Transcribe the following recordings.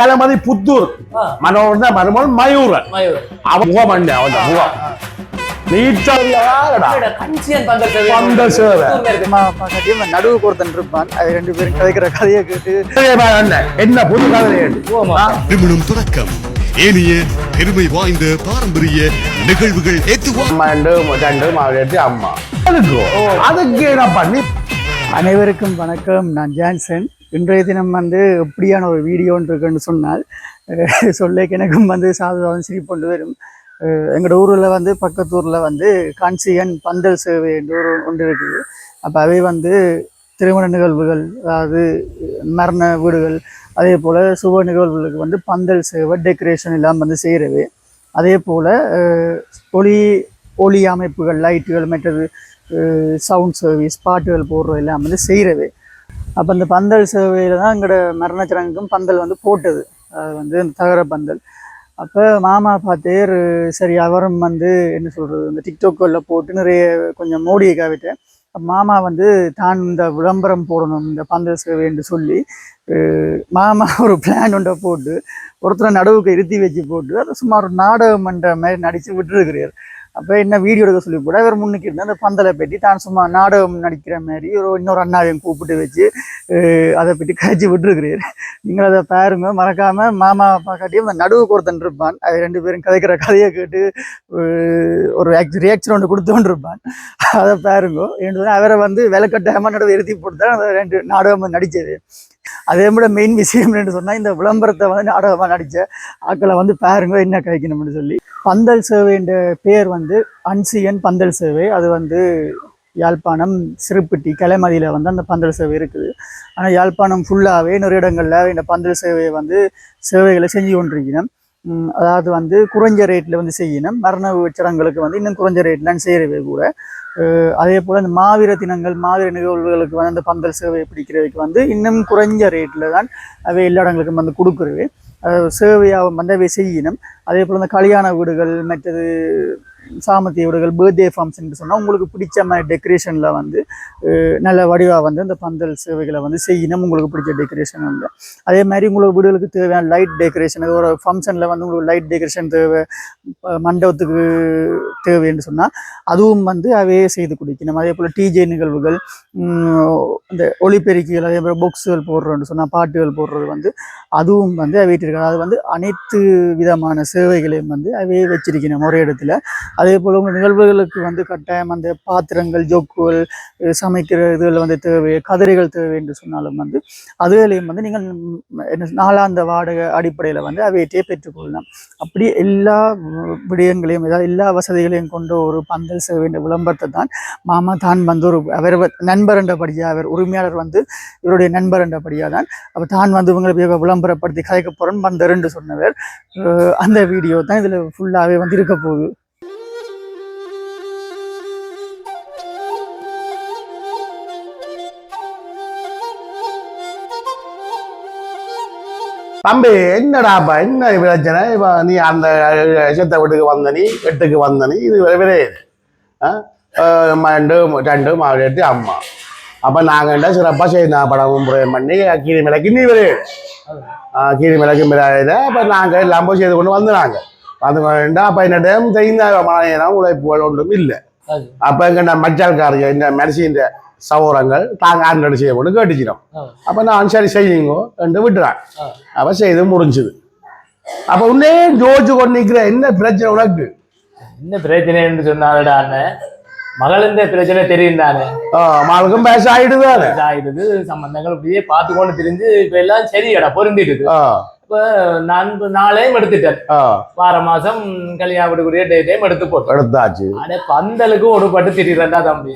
கலமதி புத்தூர். தான் மருமகன் மயூரன் மயூர். அவன் முகம். அண்ணே அவன் முகம் நடுவுக்கு ஒருத்தன் இருப்பான். அது ரெண்டு பேரும் கதைக்கிற கதையை கேட்டு. என்ன புது கதை தொடக்கம். ஏனைய பெருமை வாய்ந்த பாரம்பரிய நிகழ்வுகள் அம்மா ரெண்டு ரெண்டு மாவட்டி அம்மா. அதுக்கு அதுக்கு என்ன பண்ணி? அனைவருக்கும் வணக்கம். நான் ஜான்சன். இன்றைய தினம் வந்து எப்படியான ஒரு வீடியோன்னு இருக்குன்னு சொன்னால் சொல்லேக்கு எனக்கும் வந்து சாதுவாதம் சிரிப்பொண்டு வரும். எங்களோட ஊரில் வந்து பக்கத்து ஊரில் வந்து கான்சியன் பந்தல் சேவை என்று ஒரு ஒன்று இருக்குது. அப்போ அவை வந்து திருமண நிகழ்வுகள் அதாவது மரண வீடுகள் அதே போல் சுப நிகழ்வுகளுக்கு வந்து பந்தல் சேவை டெக்கரேஷன் எல்லாம் வந்து செய்கிறது அதே போல் ஒளி ஒளி அமைப்புகள் லைட்டுகள் மற்றது சவுண்ட் சர்வீஸ் பாட்டுகள் போடுறது எல்லாம் வந்து செய்கிறது அப்போ இந்த பந்தல் சேவையில் தான் எங்களோட மரணச்சடங்குக்கும் பந்தல் வந்து போட்டது. அது வந்து இந்த தகர பந்தல். அப்போ மாமா பார்த்தேர் சரி அவரும் வந்து என்ன சொல்கிறது இந்த டிக்டாக்களில் போட்டு நிறைய கொஞ்சம் மோடியை காவிட்டேன். மாமா வந்து தான் இந்த விளம்பரம் போடணும் இந்த பந்தல் சேவை என்று சொல்லி மாமா ஒரு பிளான் ஒன்றை போட்டு ஒருத்தரை நடுவுக்கு இருத்தி வச்சு போட்டு அதை சுமார் ஒரு நாடகம் பண்ணுற மாதிரி நடித்து விட்டுருக்கிறார். அப்போ என்ன வீடியோ எடுக்க சொல்லி கூட அவர் முன்னுக்கு இருந்து அந்த பந்தலை பற்றி தான் சும்மா நாடகம் நடிக்கிற மாதிரி ஒரு இன்னொரு அண்ணாவையும் கூப்பிட்டு வச்சு அதை பற்றி கழிச்சு விட்டுருக்கிறார். நீங்கள் அதை பாருங்க மறக்காமல் மாமா அப்பா காட்டியும் அந்த நடுவுக்கு ஒருத்தன் இருப்பான். அது ரெண்டு பேரும் கதைக்கிற கதையை கேட்டு ஒரு ரியாக்ஷன் ஒன்று கொடுத்தோன்னு இருப்பான். அதை பாருங்க. என்று அவரை வந்து விளக்கட்டாமல் நடுவு எழுதி போட்டு தான் அந்த ரெண்டு நாடகம் நடித்தது அதே விட மெயின் விஷயம் என்னன்னு சொன்னால் இந்த விளம்பரத்தை வந்து நாடகமாக நடித்த ஆக்களை வந்து பாருங்க என்ன கிடைக்கணும்னு சொல்லி. பந்தல் சேவைன்ற பேர் வந்து அன்சியன் பந்தல் சேவை. அது வந்து யாழ்ப்பாணம் சிறுப்பிட்டி கலைமதியில் வந்து அந்த பந்தல் சேவை இருக்குது. ஆனால் யாழ்ப்பாணம் ஃபுல்லாகவே நிறைய இடங்களில் இந்த பந்தல் சேவையை வந்து சேவைகளை செஞ்சு கொண்டிருக்கணும் அதாவது வந்து குறைஞ்ச ரேட்டில் வந்து செய்யணும். மரண சடங்குகளுக்கு வந்து இன்னும் குறைஞ்ச ரேட்லாம் செய்கிறவே கூட. அதே போல் இந்த மாவீர தினங்கள் மாவீர நிகழ்வுகளுக்கு வந்து அந்த பந்தல் சேவையை பிடிக்கிறதுக்கு வந்து இன்னும் குறைஞ்ச ரேட்டில் தான் அவை எல்லா இடங்களுக்கும் வந்து கொடுக்குறது. சேவையாக வந்து அவை செய்யணும். அதே போல் இந்த கல்யாண வீடுகள் மற்றது சாமத்திய வீடுகள் பர்த்டே ஃபங்க்ஷன் சொன்னால் உங்களுக்கு பிடிச்ச மாதிரி டெக்கரேஷனில் வந்து நல்ல வடிவாக வந்து இந்த பந்தல் சேவைகளை வந்து செய்யணும். உங்களுக்கு பிடிச்ச டெக்கரேஷன் வந்து. அதே மாதிரி உங்களுக்கு வீடுகளுக்கு தேவையான லைட் டெக்கரேஷன் ஒரு ஃபங்க்ஷனில் வந்து உங்களுக்கு லைட் டெக்கரேஷன் தேவை மண்டபத்துக்கு தேவைன்னு சொன்னால் அதுவும் வந்து அவையே செய்து கொடுக்கணும். அதே போல் டிஜே நிகழ்வுகள் இந்த ஒளிப்பெருக்கிகள் அதே மாதிரி பொக்ஸுகள் போடுறோன்னு சொன்னால் பாட்டுகள் போடுறது வந்து அதுவும் வந்து அவைட்டு இருக்காது அது வந்து அனைத்து விதமான சேவைகளையும் வந்து அவையே வச்சிருக்கணும். ஒரே இடத்துல அதே போல் உங்கள் நிகழ்வுகளுக்கு வந்து கட்டாயம் அந்த பாத்திரங்கள் ஜொக்குகள் சமைக்கிற இதுகள் வந்து தேவை கதிரைகள் தேவை என்று சொன்னாலும் வந்து அதுகளையும் வந்து நீங்கள் என்ன நாளாந்த வாடகை அடிப்படையில் வந்து அவையிட்டே பெற்றுக்கொள்ளலாம் அப்படி எல்லா விடயங்களையும் ஏதாவது எல்லா வசதிகளையும் கொண்ட ஒரு பந்தல் செய்ய வேண்டிய விளம்பரத்தை தான் மாமா தான் வந்து ஒரு அவர் நண்பர் என்றபடியாக அவர் உரிமையாளர் வந்து இவருடைய நண்பர் என்றபடியாக தான் அப்போ தான் வந்து இவங்களை விளம்பரப்படுத்தி கதைக்க போகிறேன் பந்தருன்னு சொன்னவர். அந்த வீடியோ தான் இதில் ஃபுல்லாகவே வந்து இருக்க போகுது. தம்பி என்னடாப்பா என்ன பிரச்சனை? இப்ப நீ அந்த சித்த வீட்டுக்கு வந்த நீ எட்டுக்கு வந்த நீ இது விரையுது ரெண்டு ரெண்டு மாவட்டி அம்மா. அப்ப நாங்க என்ன சிறப்பா செய்த படமும் புரியம் பண்ணி கீரி மிளக்கு நீ விரையுது கீரி மிளகு மிளகுல அப்ப நாங்க எல்லாம் போய் செய்து கொண்டு வந்தாங்க வந்து கொண்டு அப்ப என்ன டைம் தெரிந்த மழையினம் உழைப்புகள் ஒன்றும் இல்லை. அப்ப எங்க மச்சால்காரங்க இந்த மெரிசின்ற சௌரங்கள் தாங்க ஆண்டு செய்ய கொண்டு கேட்டுச்சிடும் அப்ப நான் சரி செய்யுங்க என்று விட்டுறான். அப்ப செய்து முடிஞ்சுது. அப்ப உன்னே ஜோதிச்சு கொண்டு நிக்கிற என்ன பிரச்சனை உனக்கு? என்ன பிரச்சனைன்னு சொன்னாலடா அண்ணன் மகளிந்த பிரச்சனை தெரியும் தானே. மகளுக்கும் பேச ஆயிடுதானே இதாயிடுது சம்பந்தங்கள் அப்படியே பார்த்து கொண்டு தெரிஞ்சு இப்ப எல்லாம் சரிடா பொருந்திடுது. நான் நாளையும் எடுத்துட்டேன். வார மாசம் கல்யாணம் விடக்கூடிய டேட்டையும் எடுத்து போட்டேன். எடுத்தாச்சு. அட பந்தலுக்கு ஒரு பட்டு திடீர்றா தம்பி.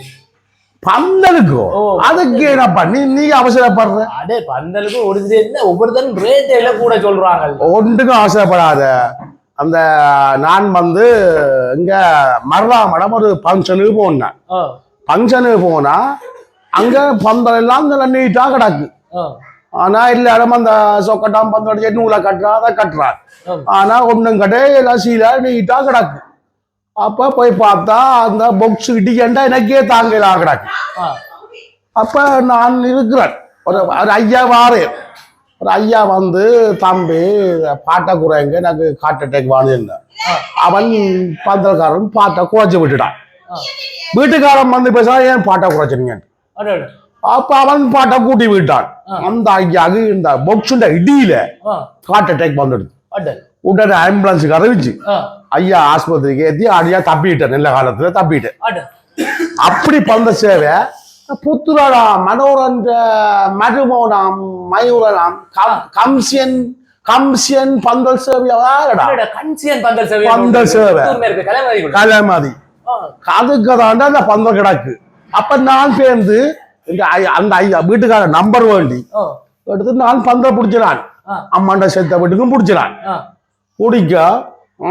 பந்தலுக்கோ? ஓ. அதுக்கு என்னப்பா நீ நீ அவசரப்படுற? அடே பந்தலுக்கு ஒரு என்ன? ஒவ்வொருத்தரும் ரேட் எல்லாம் கூட சொல்றாங்க. ஒன்றுக்கும் அவசரப்படாத. அந்த நான் வந்து இங்க மருதாமடம் ஒரு ஃபங்க்ஷனுக்கு போனேன். ஃபங்க்ஷனுக்கு போனா அங்க பந்தல் எல்லாம் நீட்டா கிடக்கு. ஆனா இல்ல இடம் அந்த சொக்கட்டாம் பந்தோட நூலை கட்டுறா அதை கட்டுறான் ஆ. ஆனா ஒண்ணும் கடை எல்லாம் சீலா நீட்டா கிடக்கு. அப்ப போய் பார்த்தா அந்த பொக்ஸ் கிட்டிக்கண்டா எனக்கே தாங்கலாம் கிடக்கு. அப்ப நான் இருக்கிறேன். ஒரு ஒரு ஐயா வாரு. ஒரு ஐயா வந்து தம்பி பாட்டை குறைங்க எனக்கு காட்டு அட்டாக் வாங்கியிருந்தேன் அவன் பந்தல்காரன் பாட்டை குறைச்சி விட்டுட்டான். வீட்டுக்காரன் வந்து பேச ஏன் பாட்டை குறைச்சிருங்க. அப்ப அவன் பாட்டை கூட்டி விட்டான். அந்த ஐயாக்கு இந்த பொக்ஸுண்ட இடியில ஹார்ட் அட்டாக் வந்துடுது. உடனே ஆம்புலன்ஸுக்கு அறிவிச்சு ஆ, ஐயா ஆஸ்பத்திரிக்கு ஏற்றி ஐயா தப்பிட்டேன் நல்ல காலத்துல தப்பிட்டேன். அப்படி பந்த சேவை புத்துரலாம் மனோரஞ்ச மருமோனாம் மயூரலாம் கம்- கம்சியன் கம்சியன் பந்தல் சேவையாடா பந்தல் சேவை பந்தல் சேவை. கலைமதி அதுக்கு அந்த பந்தல் கிடக்கு. அப்ப நான் சேர்ந்து அந்த ஐயா வீட்டுக்கார நம்பர் வேண்டி எடுத்து நான் பந்தல் பிடிச்சினான். அம்மாண்ட செத்த வீட்டுக்கும் பிடிச்சினான் பிடிக்க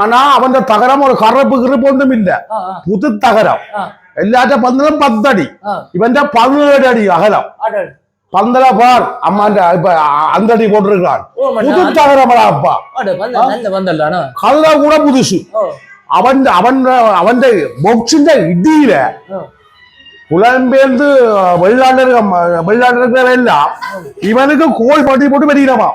ஆனா அவன் தகரம் ஒரு கரப்பு கிருப்பு ஒன்றும் இல்ல புது தகரம் எல்லாத்த பந்தலும் பத்தடி. இவன் பதினேழு அடி அகலம். பந்தல பார் அம்மாண்ட இப்ப அந்த அடி போட்டிருக்கான். புது தகரமடா அப்பா? கல்ல கூட புதுசு அவன் அவன் அவன் பொக்ஸிന്റെ இடியில புலம்பெயர்ந்து வெளிநாட்டு வெளிநாட்டு எல்லாம் இவனுக்கு கோல் பட்டி போட்டு வெளியிடமா.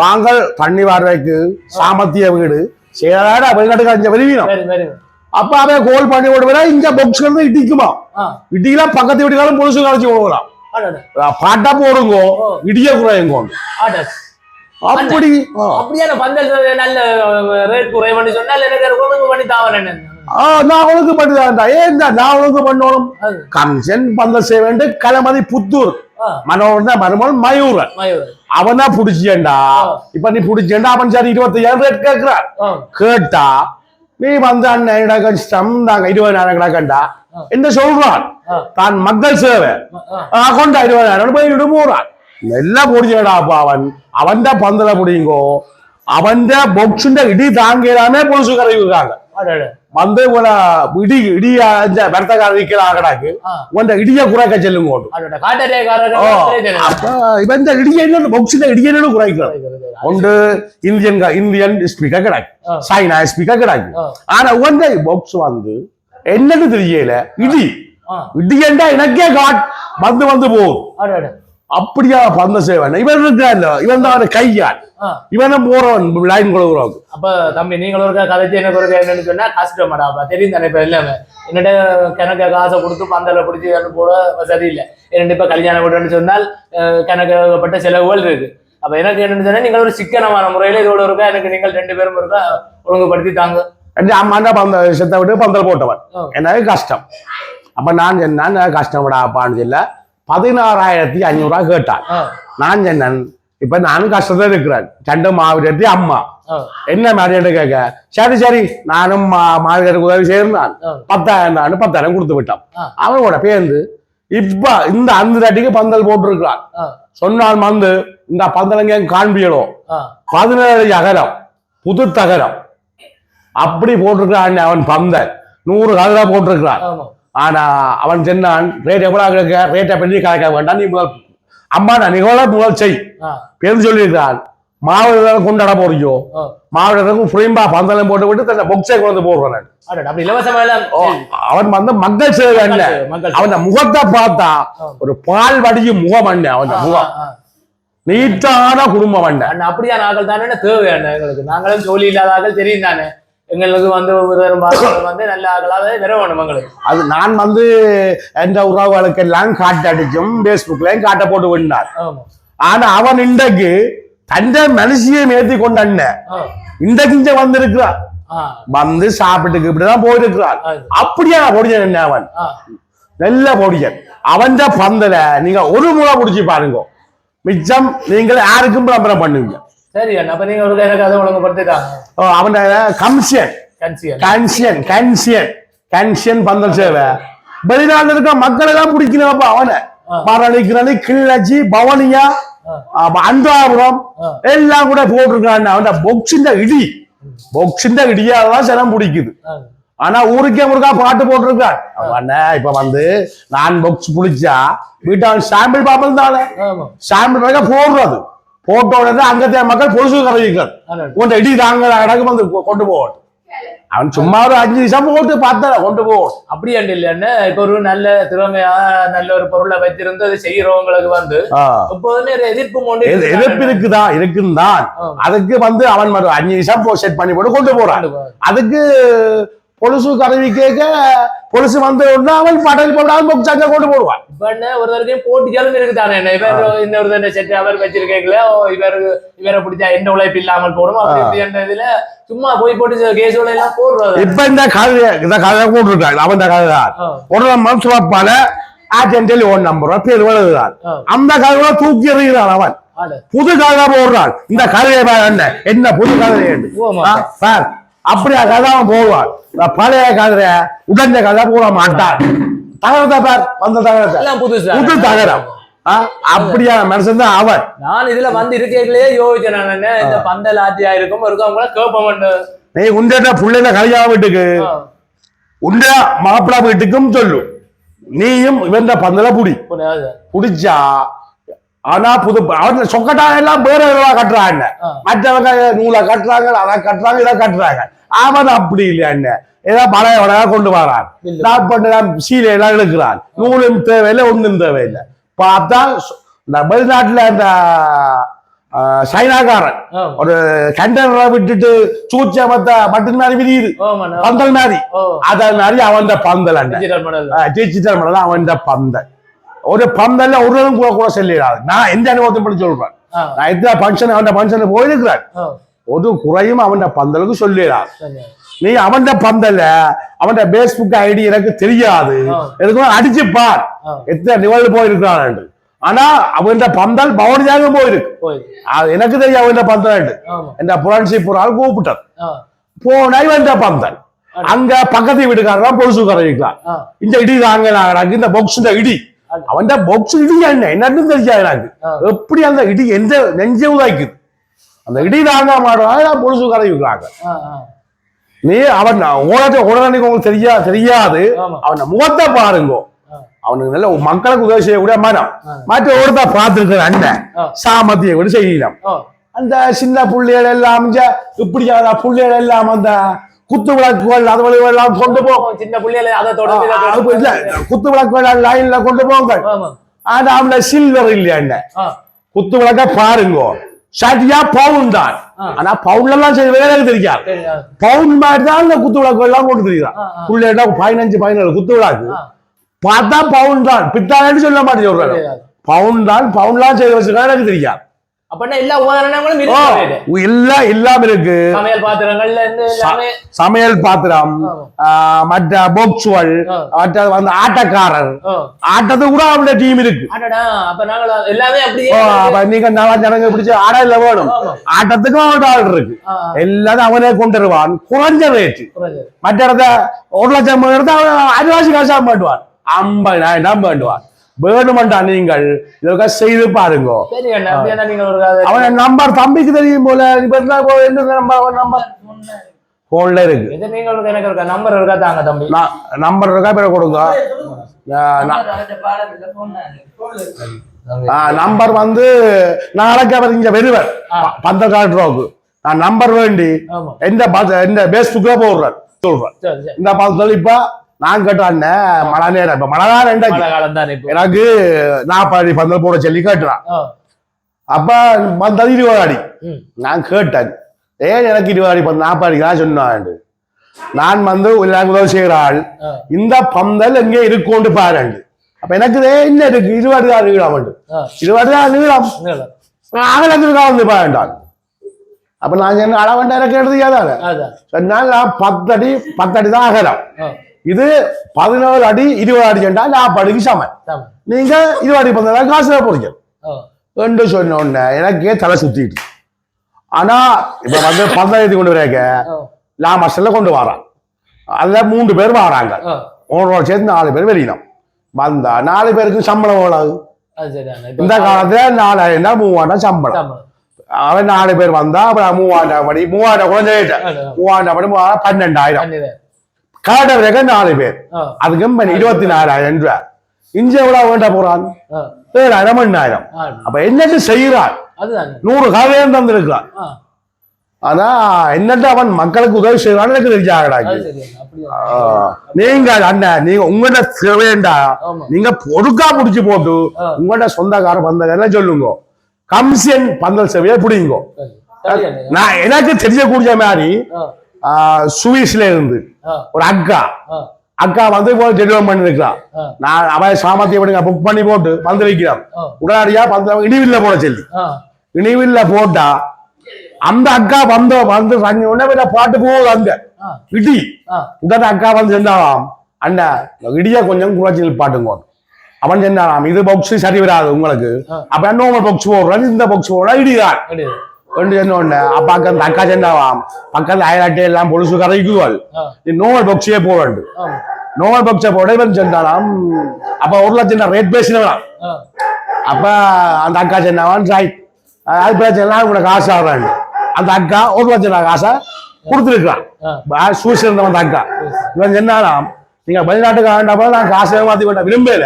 தாங்கள் தண்ணி வாடகைக்கு சாமர்த்திய வீடு சேராட வெளிநாட்டுக்கு சரி, சரி. அப்ப அவன் கோல் பண்ணி விட இங்க பொக்ஸ் வந்து இடிக்குமா இடியில பக்கத்து வீட்டுக்காரும் பொழுசு கழிச்சு போகலாம் அடடே. பாட்டா போடுங்கோ இடிய குறையுங்கோ. அப்படி. அப்படியான பந்தல் நல்ல ரேட் குறைவுன்னு சொன்னால் எனக்கு பண்ணி தாவறேன் ஆ, நான் உனக்கு பண்ணிதான்டா ஏன் நான் உனக்கு பண்ணணும். கம்சன் பந்த சேவண்டு கலமதி புத்தூர். தான் மருமகன் மயூரன். மயூர். அவன் தான் புடிச்சியண்டா. ஆ. இப்ப நீ புடிச்சேன்டா அவன் சரி இருபத்தையாயிரம் ரேட் கேட்கிறான் கேட்டா நீ வந்து அண்ணன் கஷ்டம்? நாங்க இருபதாயிரம் கிடக்கண்டா என்று சொல்றான். தான் மக்கள் சேவை. கொண்டா இருபதாயிரம் போய் இடு போறான் எல்லாம் புடிச்சடா அப்ப அவன். அவன்ட பந்தல புடிங்கோ. அவன்ட பொக்ஸுண்ட இடி தாங்கிறானே பொலிசு கரைவிருக்காங்க உன இடி இடி அஞ்ச வருத்தக்கார இருக்கிறாங்கடாக்கு ஆ, உன் இடிய குறைக்க. அப்ப இவன் இந்த இடிய என்ன பொக்ஸுண்ட இடிய என்ன குறைக்கிறான் ஒன்று இந்தியன் இந்தியன் ஸ்பீக்கர் கிடக்கு. சைனா ஸ்பீக்கர் கிடக்கு. ஆனா உங்க பாக்ஸ் வந்து என்னன்னு தெரியல இடி ஆ, இடியண்டா எனக்கே காட் வந்து வந்து அடடே. அப்படியா பந்த சேவன் இவன் இருக்கா இவன் தான் கையால். ஆ, இவனும் போறவன் லைன் கொடுக்குறவங்க அப்ப தம்பி நீங்கள் ஒரு கதைச்சு எனக்கு ஒரு என்னன்னு சொன்னா கஷ்டமாடாப்பா தெரியும் தானே இப்ப எல்லாமே. என்னட்ட கணக்க காசை கொடுத்து பந்தல பிடிச்சி அது போட வசதி இல்லை என்னட்டு இப்ப கல்யாணம் விடுறேன்னு சொன்னால் கணக்கப்பட்ட செலவுகள் இருக்கு. அப்ப எனக்கு என்னன்னு சொன்னா நீங்கள் ஒரு சிக்கனமான முறையில இதோட இருக்கா? எனக்கு நீங்கள் ரெண்டு பேரும் இருக்கா? ஒழுங்குபடுத்தி தாங்க. அம்மாண்டா பந்த செத்த விட்டு பந்தல் போட்டவன். எனக்கு கஷ்டம். அப்ப நான் சொன்னேன் கஷ்டப்படாப்பான்னு சொல்ல பதினாறாயிரத்தி ஐநூறுரூவா கேட்டான் நான் சொன்னேன் இப்ப நானும் கஷ்டத்துல இருக்கிறேன். ரெண்டு மாவிடத்தி அம்மா. என்ன மாதிரி கேட்க சரி சரி நானும் மாவீரருக்கு உதவி ஆ. பத்தாயிரம் தான் பத்தாயிரம் கொடுத்து விட்டான். அவனோட பேருந்து இப்ப இந்த அந்த அடிக்கு பந்தல் போட்டிருக்கிறான் ஆ, சொன்னான் வந்து இந்த பந்தலங்க காண்பியலோ? ஆ, பதினேழு அகலம் புது தகரம். அப்படி போட்டிருக்கான் அவன் பந்தல். நூறு கதரா போட்டிருக்கிறான். ஆனா அவன் சொன்னான் ரேட் எவ்வளவு கேட்க ரேட்டை பண்ணி கலக்க வேண்டாம் நீ முதல் அம்மா நான் நிகழ முதல் செய். பேருந்து சொல்லியிருக்கான் மாவட்டம் கொண்டாட போறியோ. மாவட்டத்துக்கும் ஃப்ரீம்பா பந்தலம் போட்டு விட்டு தன்னை பொக்ஸை கொண்டு போடுறான் அவன். வந்து மக்கள் சேவை சேவை. அவன் முகத்தை பார்த்தா. ஒரு பால் வடியும் முகம் அண்ணன் அவன் முகம். நீட்டான குடும்பம் அண்ணன். அண்ணா அப்படியான ஆக்கள் தானே தேவை அண்ணா எங்களுக்கு. நாங்களும் ஜோலி இல்லாத ஆக்கள் தெரியும் தானே. எங்களுக்கு வந்து வந்து நல்ல வர வேணும் எங்களுக்கு. அது நான் வந்து எந்த உறவுகளுக்கெல்லாம் காட்டடிச்சும் பேஸ்புக்லயும் காட்ட போட்டு விட்டார். ஆனா அவன் இன்றைக்கு தன்னை மனுஷியை ஏத்தி கொண்ட இன்றைக்கு இங்க வந்திருக்கிறான் ஆ, வந்து சாப்பிட்டுக்கு இப்படிதான் போயிருக்கிறான் ஆ. அப்படியா பொடியன் என்ன அவன். நல்ல பொடியன். அவன் பந்தல நீங்க ஒரு முறை பிடிச்சி பாருங்க. மிச்சம் நீங்கள் யாருக்கும் விளம்பரம் பண்ணுவீங்க? சரி அப்ப நீங்க ஒரு எனக்கு அதை ஒழுங்குபடுத்திட்டாங்க ஓ அவன் கமிஷன் கன்சியன் கன்சியன் கன்சியன் கன்சியன் பந்தல் சேவை. வெளிநாட்டுல இருக்க மக்கள் எல்லாம் பிடிக்கணும் அவனை. மரணிக்கிறது கிள்ளச்சி பவனியா அன்றாபுரம் எல்லாம் கூட போட்டிருக்கான் அவன் பொக்ஸின் இடி. பொக்ஸின் இடியாலதான் சிலம் பிடிக்குது. ஆனா ஊருக்கே முருகா பாட்டு போட்டிருக்கான். அண்ணா இப்ப வந்து நான் பொக்ஸ் புடிச்சா வீட்டான் சாம்பிள் பாப்பது தானே சாம்பிள் போடுறது. போட்ட உடனே அங்கத்தைய மக்கள் பொலிசு கரைவிக்கிறார் உன் இடி தாங்க அடக்கு வந்து கொண்டு போகட்டும் அவன் சும்மா ஒரு அஞ்சு நிமிஷம் போட்டு பார்த்தா கொண்டு போ அப்படி அண்டு இல்லைன்னு இப்ப ஒரு நல்ல திறமையா நல்ல ஒரு பொருளை வைத்திருந்து அதை செய்யறவங்களுக்கு வந்து. எப்போதுமே எதிர்ப்பு கொண்டு எது- எதிர்ப்பு இருக்குதா? இருக்குந்தான். அதுக்கு வந்து அவன் அஞ்சு நிமிஷம் செட் பண்ணி போட்டு கொண்டு போறான். அதுக்கு பொலுசு கதவி கேட்க பொலுசு வந்து உடனே அவன் படல் போடாமல் பொக்சாங்க கொண்டு போடுவான். இப்ப என்ன ஒருத்தருக்கும் போட்டிகளும் இருக்குதானே? என்ன இவர் இன்னொரு செட் அவர் வச்சிருக்கீங்களா? இவர் இவரை பிடிச்சா எந்த உழைப்பு இல்லாமல் போடும் அப்படி இதுல சும்மா போய் போட்டு கேஸோட எல்லாம் போடுறது இப்ப இந்த கதை இந்த கதை போட்டுருக்காங்க அவன் இந்த கதை தான். உடனே மனசுவாப்பால ஆச்சென்டெல் ஓன் நம்பர் பேர் எழுதுறான். ஆ. அந்த கதையோட தூக்கி எறிகிறான் அவன். புது கதை போடுறான். இந்த கதையை என்ன? என்ன புது கதை. சார் அப்படியா கதை அவன் இந்த பழைய கதை உடஞ்ச கதை போட மாட்டான் தகரத்தை பார் வந்த தகரத்தை புது தகரம் அப்படியா மனுஷன் தான் அவன். நான் இதுல வந்து நான் என்ன இந்த பந்தல் ஆத்தியா இருக்கும் இருக்கும் அவங்கள கேட்போம் நீ உண்ட புள்ளைல கல்யாண வீட்டுக்கு. உண்ட மாப்பிள்ளை வீட்டுக்கும் சொல்லு. நீயும் இவன் பந்தல புடி. புடிச்சா ஆனா புது அவன் சொக்கட்டா எல்லாம் வேற வேற கட்டுறாங்க. மற்றவங்க நூலை கட்டுறாங்க அதை கட்டுறாங்க இதை கட்டுறாங்க. அவன் அப்படி இல்லையா என்ன? ஏதோ பழைய வடையா கொண்டு வரான். நான் பண்ணுறான் சீலை எல்லாம் இழுக்கிறான் நூலும் தேவையில்லை ஒண்ணும் தேவையில்லை. பார்த்தா இந்த வெளிநாட்டுல இந்த சைனாக்காரன் ஒரு கண்டனரை விட்டுட்டு சூச்ச மத்த மட்டன் மாதிரி விரியுது பந்தல் மாதிரி. ஓ. அத மாதிரி அவன் பந்தல் டிஜிட்டல் மாடல் அவன் பந்தல். ஒரு பந்தல்ல ஒரு நாளும் கூட கூட செல்லிடாது. நான் எந்த அனுபவத்தை படி சொல்றேன். நான் எத்தனை ஃபங்க்ஷன் அவன் ஃபங்க்ஷன் போயிருக்கிறேன். ஒரு குறையும் அவன் பந்தலுக்கு சொல்லிடாது. நீ அவன் பந்தல்ல அவன் பேஸ்புக் ஐடி எனக்கு தெரியாது. ஆ. எதுக்கும் அடிச்சு பார். எத்தனை நிகழ்வு போயிருக்கிறான் ஆனா அவன் பந்தல் பவுனியாக போயிருக்கு. எனக்கு தெரியும் அவன் பந்தல் என்ற. புரட்சி ஒரு ஆள் கூப்பிட்டார். போனா இவன் பந்தல். அங்க பக்கத்து வீட்டுக்காரன் பொழுசு கரைக்கலாம் ஆ. இந்த இடி தாங்க எனக்கு இந்த பாக்ஸ் பாக்ஸ் இடி. என்ன? என்னன்னு தெரியாது எனக்கு. ஆ. எப்படி அந்த இடி எந்த நெஞ்ச உதாய்க்குது அந்த இடி தாங்க கரைக்கிறாங்க ஆ ஆ. நீ அவன் ஓனத்தை உடனே உங்களுக்கு தெரியா தெரியாது. அவன் முகத்தை பாருங்க. அவனுக்கு நல்ல மக்களுக்கு உதவி செய்யக்கூடிய மனம். மற்ற ஒருத்தா பார்த்துருக்கிற அண்ணன். சாமத்தியை கூட செய்யலாம். அந்த சின்ன புள்ளைகள் எல்லாம் இப்படியான புள்ளைகள் எல்லாம் அந்த குத்து விளக்குகள் அது எல்லாம் கொண்டு போ. சின்ன புள்ளையில அதை தொடர்ந்து அது இல்ல குத்து விளக்குகள் லைன்ல கொண்டு போங்க ஆனா அவன சில்வர் இல்லையா என்ன? குத்து விளக்க பாருங்க. சரியா பவுன் தான். ஆனா பவுன்ல எல்லாம் வேலை தெரியாது? பவுன் மாதிரி தான் இந்த குத்து விளக்கு எல்லாம் கொண்டு தெரியுதான். புள்ளைடா பதினஞ்சு பதினேழு குத்து விளக்கு. பார்த்தா பவுன் தான். பித்தாலேன்னு சொல்ல மாட்டேன் சொல்றாரு. பவுன் தான் பவுன்லாம் செய்ய வச்சிருக்காங்க எனக்கு தெரியாது? எல்லாம் இல்லாம இருக்கு. சமையல் பாத்திரம் மற்ற பொக்ஸுவல் ஆ. மற்ற வந்து ஆட்டக்காரர். ஆட்டத்து கூட அவங்களோட டீம் இருக்கு. நீங்க ஜனங்க பிடிச்ச ஆடல வேணும். ஆமா. ஆட்டத்துக்கும் அவன் ஆள் இருக்கு. எல்லாரும் அவனே கொண்டு வருவான். குறைஞ்ச ரேட்டு. மற்ற இடத்த ஒரு லட்சம் எடுத்து அவன் அரிவாசி காசா மாட்டுவான் ஐம்பதாயிரம் வேண்டுவான். வேணுமெண்டா நீங்கள் இதற்காக செய்து பாருங்க. அவன் நம்பர் தம்பிக்கு தெரியும் போல நம்பர் நம்பர் போன்ல இருக்கு. நம்பர் இருக்கா தாங்க தம்பி? நம்பர் இருக்கா பேர கொடுங்க. நம்பர் வந்து நாளைக்கு அவர் இங்க வருவர். ஆ. பந்த காட்டுறோக்கு நான் நம்பர் வேண்டி எந்த எந்த பேஸ்புக்ல போடுறேன் சொல்றேன் இந்த பந்தல் இப்ப நான் கேட்டான் மழை நேரம். இப்ப மழை தான் ரெண்டாச்சு எனக்கு நாப்பாடி பந்தல் போட சொல்லி கேட்டுறான். அப்ப வந்தது இருபது அடி நான் கேட்டேன். ஏன் எனக்கு இருபது அடி பந்தல் நாற்பது தான் சொன்னான் நான் வந்து எனக்கு உதவி செய்கிற ஆள். இந்த பந்தல் எங்கே இருக்கும்னு பாருங்க அப்ப எனக்கு என்ன இருக்கு? இருபது தான் நீளம் இருபது தான் நீளம். அகலத்துக்கு வந்து பாருண்டான். அப்ப நான் என்ன அளவண்ட எனக்கு அதான். சொன்னால் நான் பத்தடி பத்தடி தான் அகலம் இது பதினோரு அடி இருபது அடி சென்றா நாற்படிக்கு சமன். சம. நீங்க இருபது அடி பந்தல் காசு போறீங்க என்று சொன்ன உடனே எனக்கே தலை சுத்திட்டு. ஆனா இப்ப வந்து பந்தயத்தை கொண்டு வராங்க. ஓ, லாமஸ்ல கொண்டு வரான். அதுல மூன்று பேர் வராங்க. உங்களோட சேர்த்து நாலு பேர் வெளியினம். வந்தா நாலு பேருக்கு சம்பளம் எவ்வளவு? இந்த காலத்துல நாலாயிரம் தான் மூவாயிரம் சம்பளம். அவன் நாலு பேர் வந்தா அப்புறம் மூவாயிரம் படி மூவாயிரம் குழந்தை. மூவாயிரம் படி மூவாயிரம் பன்னெண்டாயிரம். கண்டிப்பா. காடவரக நாலு பேர். ஓ, அதுக்கும் இப்ப இருபத்தி நாலாயிரம் ரூபாய். இஞ்சி எவ்வளவு வேண்ட போறான்? ஏழாயிரம் எண்ணாயிரம். அப்ப என்னட்டு செய்யறான் நூறு காவையும் தந்திருக்கிறான். ஆனா என்னட்ட அவன் மக்களுக்கு உதவி செய்வான்னு எனக்கு அது அப்படியா நீங்க அண்ணன் நீங்க உங்கள்ட்ட தேவையண்டா. நீங்க பொறுக்கா புடிச்சு போட்டு. உங்கள்ட்ட சொந்தக்கார பந்தக்கார சொல்லுங்க? கம்சியன் பந்தல் சேவையை பிடிங்கோ. அண்ணே. நான் எனக்கு தெரியக்கூடிய மாதிரி சுவிஸ்ல இருந்து. ஒரு அக்கா. அக்கா வந்து இப்போ டெலிவரி பண்ணிருக்கான் ஆ. நான் அவன் சாமர்த்தியம் பண்ணுங்க புக் பண்ணி போட்டு பந்து வைக்கிறான். உடனடியா பந்து இனிவில்ல போட சொல்லி. இனிவில்ல போட்டா அந்த அக்கா வந்த வந்து உடனே பாட்டு போகுது அங்க. இடி. உடனே அக்கா வந்து சென்றாலாம் அண்ணா இடிய கொஞ்சம் குறைச்சி பாட்டுங்க அவன் சொன்னாராம் இது பாக்ஸ் சரி வராது உங்களுக்கு. அப்ப இன்னொரு பாக்ஸ் போடுறான் இந்த பாக்ஸ் போடுறா இடிதான். ரெண்டு சொன்ன உடனே அப்ப அக்கா சென்றாவாம் பக்கத்துல அயலாட்டை எல்லாம் பொழுசு கரைக்குவாள் நோவல் பாக்ஸே போடண்டு ஆமா. நோவல் பாக்ஸை போட இவன் சென்றாலாம் அப்ப ஒரு லட்சம் ரேட் பேசினவன் ஆ, அப்ப அந்த அக்கா சொன்னவன் ரைட் அது பிரச்சனை உங்களை காசு ஆடுறாங்க அந்த அக்கா ஒரு லட்சம் காசை கொடுத்துருக்கான். சூஸ் இருந்தவன் அந்த அக்கா இவன் சொன்னாலாம் நீங்க வெளிநாட்டுக்கு ஆண்டப்ப நான் காசு ஏமாத்தி கொண்ட விரும்பல.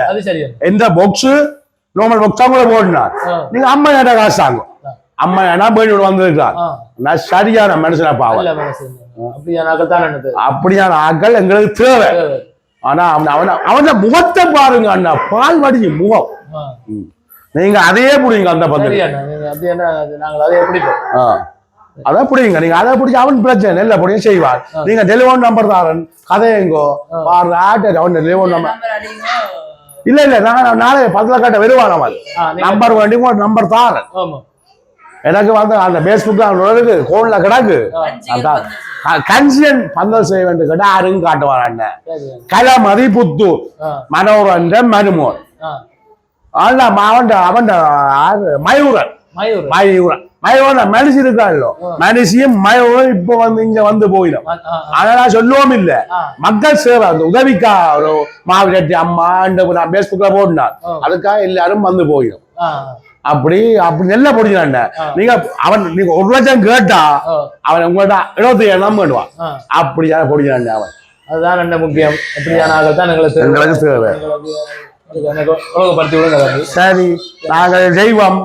எந்த பாக்ஸ் நார்மல் பாக்ஸா கூட போடினார் ஆ. நீங்க அம்மா ஏட்டா காசு தாங்க அம்மா ஏன்னா போய் வந்திருக்கான் ஆ, நான் சரியான மனுஷனை பாவம் அப்படியான ஆட்கள் எங்களுக்கு தேவை. ஆனா அவன் அவன அவன முகத்தை பாருங்க அண்ணா. பால் வடிஞ்சு முகம். நீங்க அதையே புடிங்க அந்த சரி பந்தல் அண்ணா நீங்க அப்படி என்ன அது நாங்கள் அதை பிடிப்போம். ஆ. அதை பிடிங்க. நீங்க அதை பிடிச்சி அவன் பிரச்சனை இல்லை பிடிங்க செய்வார். நீங்க டெலிஃபோன் நம்பர் தாரன் கதையங்கோ பாரு ஆட்டு அவன் டெலிஃபோன் நம்பர் இல்ல இல்ல நான் நாளை பத்துல கட்ட வருவான் அவன். நம்பர் வேண்டி நம்பர் தாரன். ஆமா. எனக்கு வந்து அந்த பேஸ்புக் இருக்கு கோன்ல கிடக்கு. அதான். கன்சியன் பந்தல் செய்ய வேண்டும் கேட்டா யாரும் காட்டுவார் அண்ணன். கலமதி மனோரஞ்ச மருமோன் ஆ. ஆனா அவன் அவன் மயூரன். மயூர் மயூரன். மயூரன் மனுஷி இருக்காளோ மனுஷியும் மயூரன் இப்ப வந்து இங்க வந்து போயிடும். ஆனா சொல்லுவோம் இல்ல. மக்கள் சேவை அந்த உதவிக்கா ஒரு மாவிரட்டி அம்மா நான் பேஸ்புக்ல போட்டினார் ஆ. அதுக்காக எல்லாரும் வந்து போயிடும். அப்படி அப்படி நெல்ல பொடிக்கிறான். நீங்க அவன் நீங்க ஒரு லட்சம் கேட்டா அவன் உங்கள்ட்ட இருபத்தி ஏழாம் பண்ணுவான் ஆ. அப்படியான பொடிக்கிறான் அவன் அதுதான் என்ன முக்கியம் எப்படியான ஆகத்தான் எங்களுக்கு. எங்களுக்கு தேவை. சரி நாங்கள் செய்வோம்.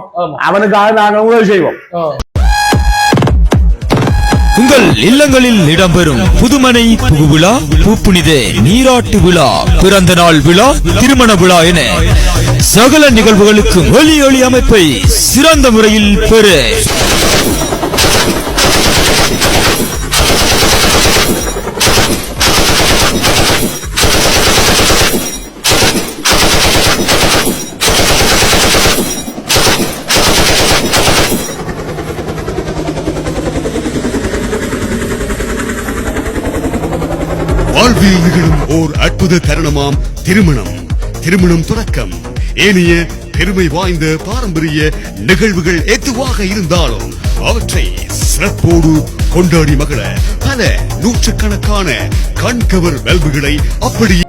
அவனுக்காக நாங்கள் உதவி செய்வோம். உங்கள் இல்லங்களில் இடம்பெறும் புதுமனை புகுவிழா பூப்புனித நீராட்டு விழா பிறந்த நாள் விழா திருமண விழா என சகல நிகழ்வுகளுக்கு ஒலி ஒளி அமைப்பை சிறந்த முறையில் பெறு. வாழ்வில் நிகழும் ஓர் அற்புத தருணமாம் திருமணம். திருமணம் தொடக்கம். ஏனைய பெருமை வாய்ந்த பாரம்பரிய நிகழ்வுகள் எதுவாக இருந்தாலும் அவற்றை சிறப்போடு கொண்டாடி மகள பல நூற்றுக்கணக்கான கண்கவர் வெல்புகளை அப்படியே